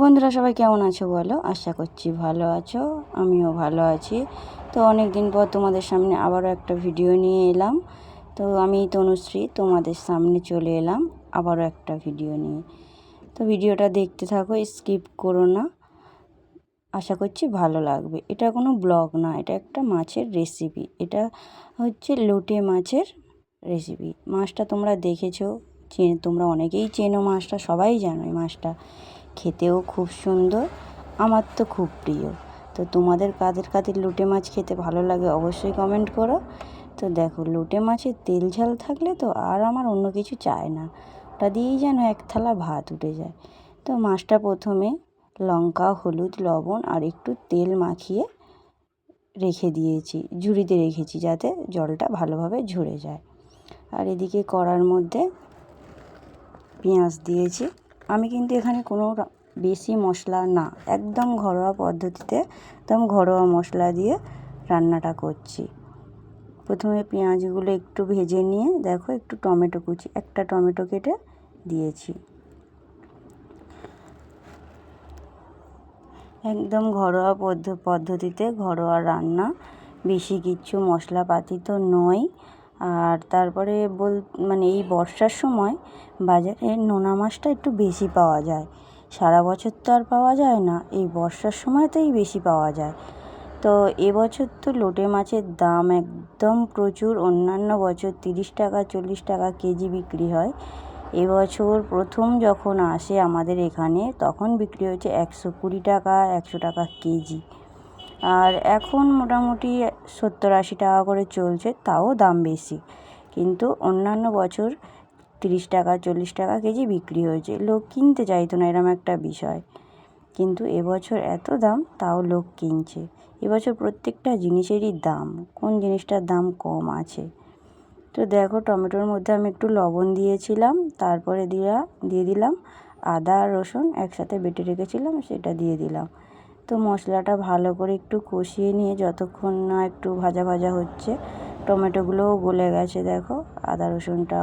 বন্ধুরা, সবাই কেমন আছো বলো? আশা করছি ভালো আছো, আমিও ভালো আছি। তো অনেক দিন পর তোমাদের সামনে আবারও একটা ভিডিও নিয়ে এলাম। তো আমি তনুশ্রী, তোমাদের সামনে চলে এলাম আবারও একটা ভিডিও নিয়ে। তো ভিডিওটা দেখতে থাকো, স্কিপ করো না। আশা করছি ভালো লাগবে। এটা কোনো ব্লগ না, এটা একটা মাছের রেসিপি। এটা হচ্ছে লোটে মাছের রেসিপি। মাছটা তোমরা দেখেছ, চেন, তোমরা অনেকেই চেনো মাছটা, সবাই জানো এই মাছটা। খেতেও খুব সুন্দর। আমার তো খুব প্রিয়। তো তোমাদের কাদের কাদের লোটে মাছ খেতে ভালো লাগে অবশ্যই কমেন্ট করো। তো দেখো, লোটে মাছের তেল ঝাল থাকলে তো আর আমার অন্য কিছু চায় না। ওটা দিয়েই যেন এক থালা ভাত উঠে যায়। তো মাছটা প্রথমে লঙ্কা, হলুদ, লবণ আর একটু তেল মাখিয়ে রেখে দিয়েছি, ঝুড়িতে রেখেছি যাতে জলটা ভালোভাবে ঝরে যায়। আর এদিকে কড়ার মধ্যে পেঁয়াজ দিয়েছি। আমি কিন্তু এখানে কোনো বেশি মশলা না, একদম ঘরোয়া পদ্ধতিতে একদম ঘরোয়া মশলা দিয়ে রান্নাটা করছি। প্রথমে পেঁয়াজগুলো একটু ভেজে নিয়ে, দেখো একটু টমেটো কুচি, একটা টমেটো কেটে দিয়েছি। একদম ঘরোয়া পদ্ধতিতে ঘরোয়া রান্না, বেশি কিছু মশলাপাতি তো নয়। আর তারপরে বল মানে এই বর্ষার সময় বাজারে নোনা মাছটা একটু বেশি পাওয়া যায়। সারা বছর তো আর পাওয়া যায় না, এই বর্ষার সময়তেই বেশি পাওয়া যায়। তো এবছর তো লোটে মাছের দাম একদম প্রচুর, অন্যান্য বছর তিরিশ টাকা, চল্লিশ টাকা কেজি বিক্রি হয়। এবছর প্রথম যখন আসে আমাদের এখানে, তখন বিক্রি হচ্ছে একশো কুড়ি টাকা, একশো টাকা কেজি। আর এখন মোটামুটি সত্তর আশি টাকা করে চলছে, তাও দাম বেশি। কিন্তু অন্যান্য বছর তিরিশ টাকা, চল্লিশ টাকা কেজি বিক্রি হয়েছে। লোক কিনতে চাইতো না, এরম একটা বিষয়। কিন্তু এবছর এত দাম, তাও লোক কিনছে। এবছর প্রত্যেকটা জিনিসেরই দাম, কোন জিনিসটার দাম কম আছে। তো দেখো, টমেটোর মধ্যে আমি একটু লবণ দিয়েছিলাম, তারপরে দিয়া, দিয়ে দিলাম আদা আর রসুন একসাথে বেটে রেখেছিলাম, সেটা দিয়ে দিলাম। তো মশলাটা ভালো করে একটু কষিয়ে নিয়ে যতক্ষণ না একটু ভাজা ভাজা হচ্ছে, টমেটোগুলোও গলে গেছে দেখো। আদা রসুনটা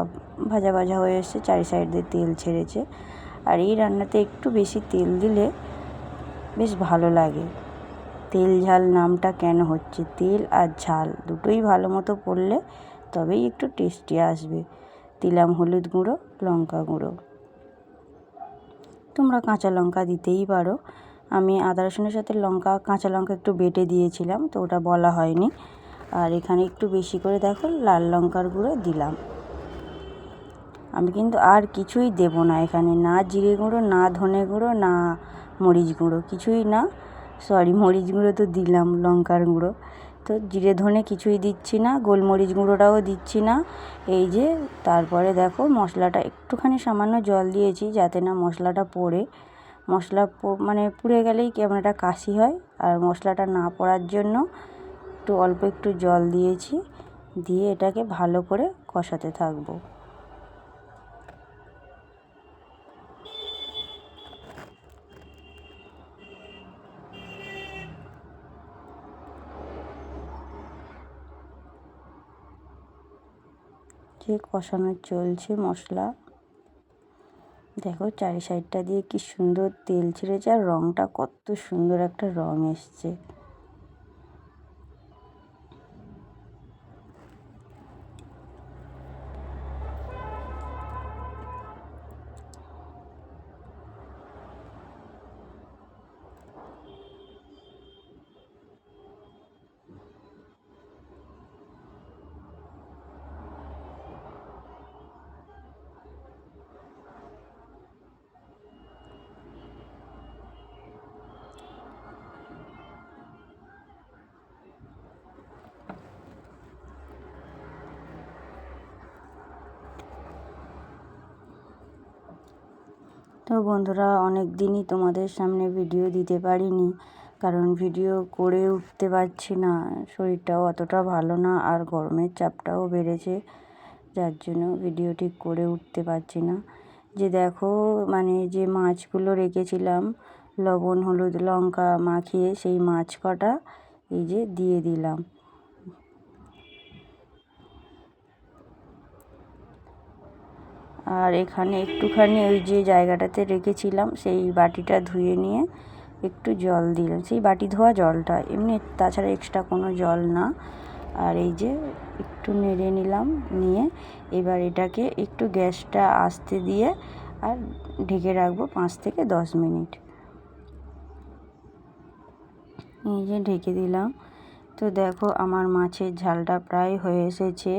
ভাজা ভাজা হয়ে এসছে, চারি সাইড দিয়ে তেল ছেড়েছে। আর এই রান্নাতে একটু বেশি তেল দিলে বেশ ভালো লাগে। তেল ঝাল নামটা কেন হচ্ছে? তেল আর ঝাল দুটোই ভালো মতো পড়লে তবেই একটু টেস্টি আসবে। দিলাম হলুদ গুঁড়ো, লঙ্কা গুঁড়ো। তোমরা কাঁচা লঙ্কা দিতেই পারো। আমি আদা রসুনের সাথে লঙ্কা, কাঁচা লঙ্কা একটু বেটে দিয়েছিলাম, তো ওটা বলা হয়নি। আর এখানে একটু বেশি করে দেখো, লাল লঙ্কার গুঁড়ো দিলাম। আমি কিন্তু আর কিছুই দেব না এখানে, না জিরে গুঁড়ো, না ধনে গুঁড়ো, না মরিচ গুঁড়ো, কিছুই না। সরি মরিচ গুঁড়ো তো দিলাম, লঙ্কার গুঁড়ো। তো জিরে ধনে কিছুই দিচ্ছি না, গোলমরিচ গুঁড়োটাও দিচ্ছি না। এই যে, তারপরে দেখো মশলাটা একটুখানি সামান্য জল দিয়েছি যাতে না মশলাটা পড়ে। মশলা মানে পুড়ে গেলেই কেমন একটা কাশি হয়। আর মশলাটা না পড়ার জন্য একটু অল্প একটু জল দিয়েছি, দিয়ে এটাকে ভালো করে কষাতে থাকব। যে কষানো চলছে মশলা দেখো চারি সাইডটা দিয়ে কি সুন্দর তেল ছেড়েছে আর রংটা কত সুন্দর একটা রং এসছে। তো বন্ধুরা, অনেক দিনই তোমাদের সামনে ভিডিও দিতে পারিনি। কারণ ভিডিও করে উঠতে পারছি না। শরীরটাও অতটা ভালো না, আর গরমের চাপটাও বেড়েছে। যার জন্য ভিডিও ঠিক করে উঠতে পারছি না। যে দেখো মানে যে মাছগুলো রেখেছিলাম, লবণ, হলুদ, লঙ্কা মাখিয়ে সেই মাছ কটা এই যে দিয়ে দিলাম। আর এখানে একটুখানি ওই যে জায়গাটাতে রেখেছিলাম, সেই বাটিটা ধুয়ে নিয়ে একটু জল দিলাম। সেই বাটি ধোয়া জলটা, এমনি তাছাড়া এক্সট্রা কোনো জল না। আর এই যে একটু নেড়ে নিলাম, নিয়ে এবার এটাকে একটু গ্যাসটা আস্তে দিয়ে আর ঢেকে রাখব পাঁচ থেকে দশ মিনিট। এই যে ঢেকে দিলাম। তো দেখো আমার মাছের ঝালটা প্রায় হয়ে এসেছে।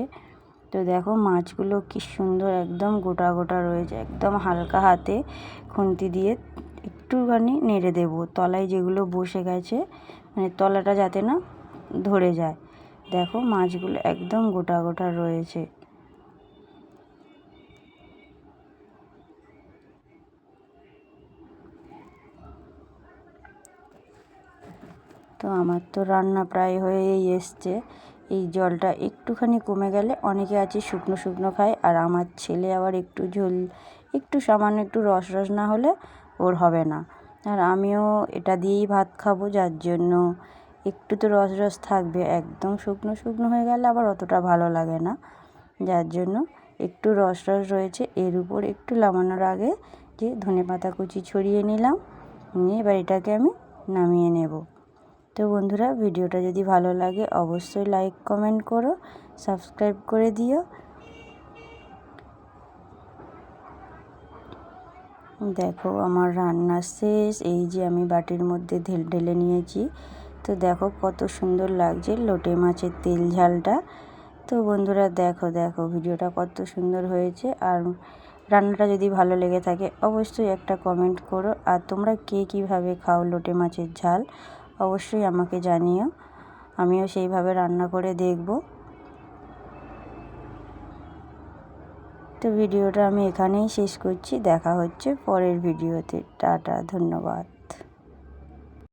তো দেখো মাছগুলো কি সুন্দর একদম গোটা গোটা রয়েছে, একদম হালকা হাতে খুন্তি দিয়ে একটুখানি নেড়ে দেব। তলায় যেগুলো বসে গেছে মানে তলাটা যাতে না ধরে যায়। দেখো মাছগুলো একদম গোটা গোটা রয়েছে। তো আমার তো রান্না প্রায় হয়েই এসছে। এই জলটা একটুখানি কমে গেলে অনেকে আছে শুকনো শুকনো খায়, আর আমার ছেলে আবার একটু ঝোল, একটু সামান্য একটু রস রস না হলে ওর হবে না। আর আমিও এটা দিয়েই ভাত খাব, যার জন্য একটু তো রস রস থাকবে। একদম শুকনো শুকনো হয়ে গেলে আবার অতটা ভালো লাগে না। যার জন্য একটু রস রস রয়েছে, এর উপর একটু নামানোর আগে যে ধনে পাতা কুচি ছড়িয়ে নিলাম, নিয়ে এবার এটাকে আমি নামিয়ে নেব। তো বন্ধুরা, ভিডিওটা যদি ভালো লাগে অবশ্যই লাইক, কমেন্ট করো, সাবস্ক্রাইব করে দিও। দেখো, আমার রান্না শেষ। এই যে আমি বাটির মধ্যে ঢেলে নিয়েছি। তো দেখো, কত সুন্দর লাগছে লোটে মাছের তেল ঝালটা। তো বন্ধুরা, দেখো দেখো, ভিডিওটা কত সুন্দর হয়েছে। আর রান্নাটা যদি ভালো লেগে থাকে, অবশ্যই একটা কমেন্ট করো। আর তোমরা কে কীভাবে খাও লোটে মাছের ঝাল? অবশ্যই আমাকে জানিও। আমিও সেইভাবে রান্না করে দেখব। তো ভিডিওটা আমি এখানেই শেষ করছি। দেখা হচ্ছে পরের ভিডিওতে। টাটা, ধন্যবাদ।